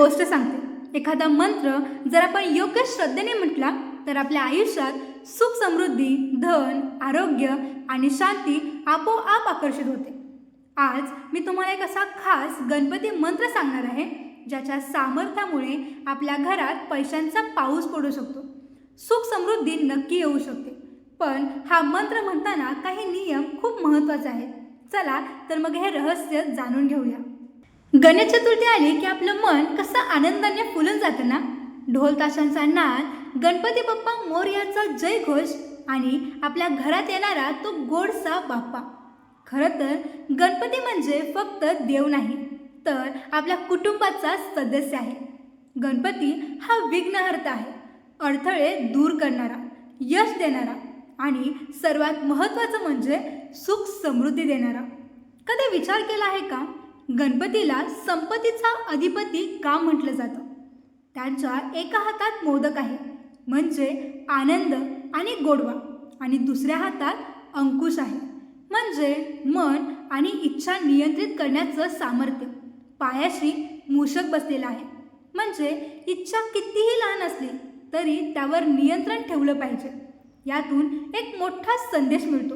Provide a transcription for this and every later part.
गोष्ट सांगते. एखादा मंत्र जर आपण योग्य श्रद्धेने म्हटला तर आपल्या आयुष्यात सुख समृद्धी धन आरोग्य आणि शांती आपोआप आकर्षित होते. आज मी तुम्हाला एक असा खास गणपती मंत्र सांगणार आहे ज्याच्या सामर्थ्यामुळे आपल्या घरात पैशांचा पाऊस पडू शकतो. सुख समृद्धी नक्की येऊ शकते. पण हा मंत्र म्हणताना काही नियम खूप महत्त्वाचे आहेत. चला तर मग हे रहस्य जाणून घेऊया. गणेश चतुर्थी आली की आपलं मन कसं आनंदाने फुलून जातं ना? ढोल ताशांचा नाद गणपती बाप्पा मोर्याचा जय घोष आणि आपल्या घरात येणारा तो गोडसा बाप्पा. खरं तर गणपती म्हणजे फक्त देव नाही तर आपल्या कुटुंबाचा सदस्य आहे. गणपती हा विघ्नहर्ता आहे अडथळे दूर करणारा यश देणारा आणि सर्वात महत्त्वाचं म्हणजे सुख समृद्धी देणारा. कधी विचार केला आहे का? गणपतीला संपत्तीचा अधिपती का म्हटलं जातं? त्यांच्या एका हातात मोदक आहे म्हणजे आनंद आणि गोडवा. आणि दुसऱ्या हातात अंकुश आहे म्हणजे मन आणि इच्छा नियंत्रित करण्याचं सामर्थ्य. पायाशी मूषक बसलेलं आहे म्हणजे इच्छा कितीही लहान असली तरी त्यावर नियंत्रण ठेवलं पाहिजे. यातून एक मोठा संदेश मिळतो.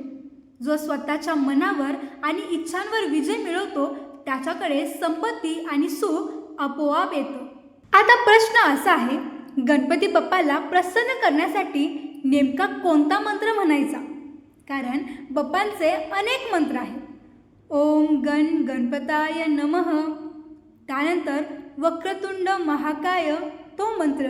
जो स्वतःच्या मनावर आणि इच्छांवर विजय मिळवतो त्याच्याकडे संपत्ती आणि सुख आपोआप येतं. आता प्रश्न असा आहे गणपती बाप्पाला प्रसन्न करण्यासाठी नेमका कोणता मंत्र म्हणायचा? कारण बाप्पांचे अनेक मंत्र आहेत. ओम गण गणपताय नमः. त्यानंतर वक्रतुंड महाकाय तो मंत्र.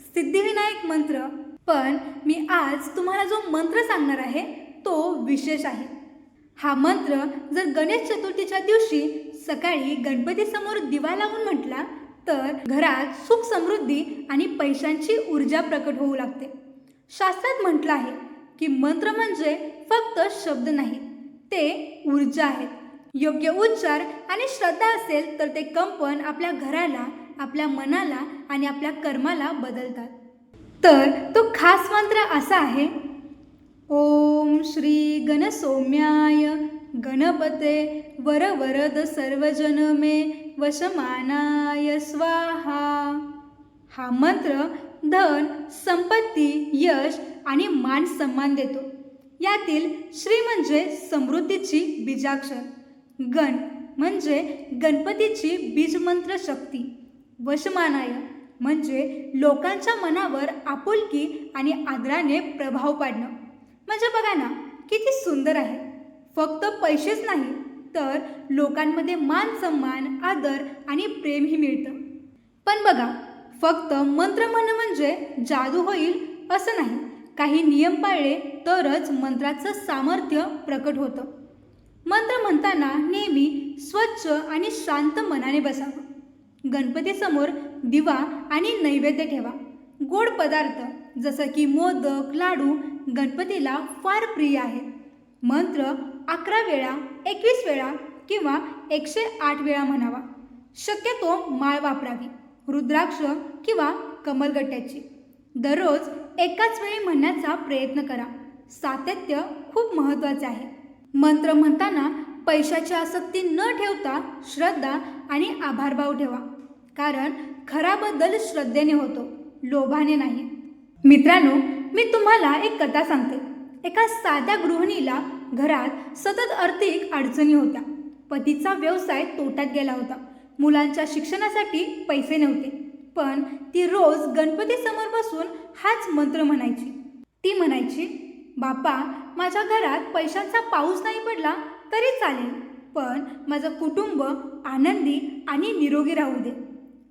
सिद्धिविनायक मंत्र. पण मी आज तुम्हाला जो मंत्र सांगणार आहे तो विशेष आहे. हा मंत्र जर गणेश चतुर्थीच्या दिवशी सकाळी गणपतीसमोर दिवा लावून म्हटला तर घरात सुख समृद्धी आणि पैशांची ऊर्जा प्रकट होऊ लागते. शास्त्रात म्हटलं आहे की मंत्र म्हणजे फक्त शब्द नाही ते ऊर्जा आहेत योग्य उच्चार आणि श्रद्धा असेल तर ते कंपन आपल्या घराला आपल्या मनाला आणि आपल्या कर्माला बदलतात. तर तो खास मंत्र असा आहे ओम श्री गणसौम्याय गणपते वरवरद सर्वजन मे वशमानाय स्वाहा. हा मंत्र धन संपत्ती यश आणि मान सन्मान देतो. यातील श्री म्हणजे समृद्धीची बीजाक्षर. गण म्हणजे गणपतीची बीजमंत्र शक्ती. वशमानाय म्हणजे लोकांच्या मनावर आपुलकी आणि आदराने प्रभाव पाडणं. म्हणजे बघा ना किती सुंदर आहे. फक्त पैसेच नाही तर लोकांमध्ये मान सन्मान आदर आणि प्रेमही मिळतं. पण बघा फक्त मंत्र म्हणणं म्हणजे जादू होईल असं नाही. काही नियम पाळले तरच मंत्राचं सामर्थ्य प्रकट होतं. मंत्र म्हणताना नेहमी स्वच्छ आणि शांत मनाने बसावं. गणपतीसमोर दिवा आणि नैवेद्य ठेवा. गोड पदार्थ जसं की मोदक लाडू गणपतीला फार प्रिय आहेत मंत्र अकरा वेळा एकवीस वेळा किंवा एकशे आठ वेळा म्हणावा. शक्यतो माळ वापरावी रुद्राक्ष किंवा कमलगट्ट्याची. दररोज एकाच वेळी म्हणण्याचा प्रयत्न करा. सातत्य खूप महत्त्वाचे आहे. मंत्र म्हणताना पैशाची आसक्ती न ठेवता श्रद्धा आणि आभारभाव ठेवा. कारण खरा बदल श्रद्धेने होतो लोभाने नाही. मित्रांनो मी तुम्हाला एक कथा सांगते. एका साध्या गृहिणीला घरात सतत आर्थिक अडचणी होत्या. पतीचा व्यवसाय तोट्यात गेला होता. मुलांच्या शिक्षणासाठी पैसे नव्हते. पण ती रोज गणपतीसमोर बसून हाच मंत्र म्हणायची. ती म्हणायची बापा माझ्या घरात पैशांचा पाऊस नाही पडला तरी चालेल पण माझं कुटुंब आनंदी आणि निरोगी राहू दे.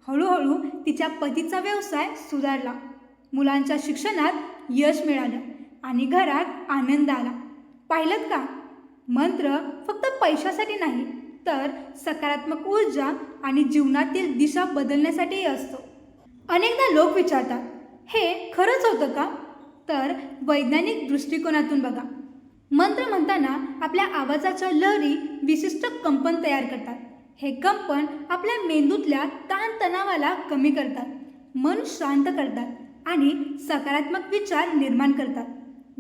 हळूहळू तिच्या पतीचा व्यवसाय सुधारला. मुलांच्या शिक्षणात यश मिळालं आणि घरात आनंद आला. पाहिलं का? मंत्र फक्त पैशासाठी नाही तर सकारात्मक ऊर्जा आणि जीवनातील दिशा बदलण्यासाठीही असतो. अनेकदा लोक विचारतात हे खरंच होतं का? तर वैज्ञानिक दृष्टिकोनातून बघा. मंत्र म्हणताना आपल्या आवाजाच्या लहरी विशिष्ट कंपन तयार करतात. हे कंपन आपल्या मेंदूतल्या ताणतणावाला कमी करतात मन शांत करतात आणि सकारात्मक विचार निर्माण करतात.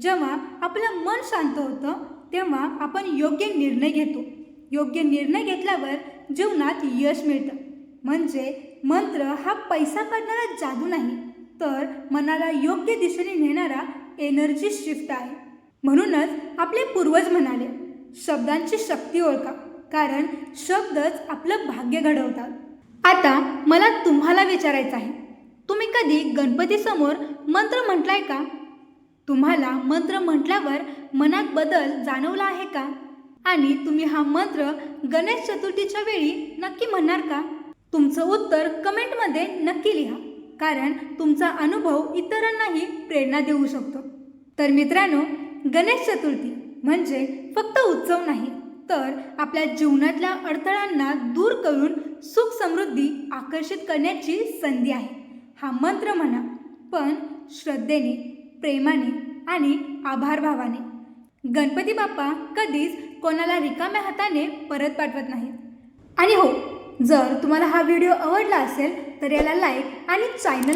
जेव्हा आपलं मन शांत होतं तेव्हा आपण योग्य निर्णय घेतो. योग्य निर्णय घेतल्यावर जीवनात यश मिळतं. म्हणजे मंत्र हा पैसा काढणारा जादू नाही तर मनाला योग्य दिशेने नेणारा एनर्जी शिफ्ट आहे. म्हणूनच आपले पूर्वज म्हणाले शब्दांची शक्ती ओळखा कारण शब्दच आपलं भाग्य घडवतात. आता मला तुम्हाला विचारायचं आहे तुम्ही कधी गणपतीसमोर मंत्र म्हटलाय का? तुम्हाला मंत्र म्हटल्यावर मनात बदल जाणवला आहे का? आणि तुम्ही हा मंत्र गणेश चतुर्थीच्या वेळी नक्की म्हणणार का? तुमचं उत्तर कमेंटमध्ये नक्की लिहा कारण तुमचा अनुभव इतरांनाही प्रेरणा देऊ शकतो. तर मित्रांनो गणेश चतुर्थी म्हणजे फक्त उत्सव नाही तर आपल्या जीवनातल्या अडथळ्यांना दूर करून सुख समृद्धी आकर्षित करण्याची संधी आहे. हा मंत्र म्हणा पण श्रद्धेने प्रेमाने आणि आभारभावाने. गणपती बाप्पा कधीच कोणाला रिकाम्या हाताने परत पाठवत नाहीत. आणि हो जर तुम्हाला हा व्हिडिओ आवडला असेल तर याला लाईक आणि चॅनल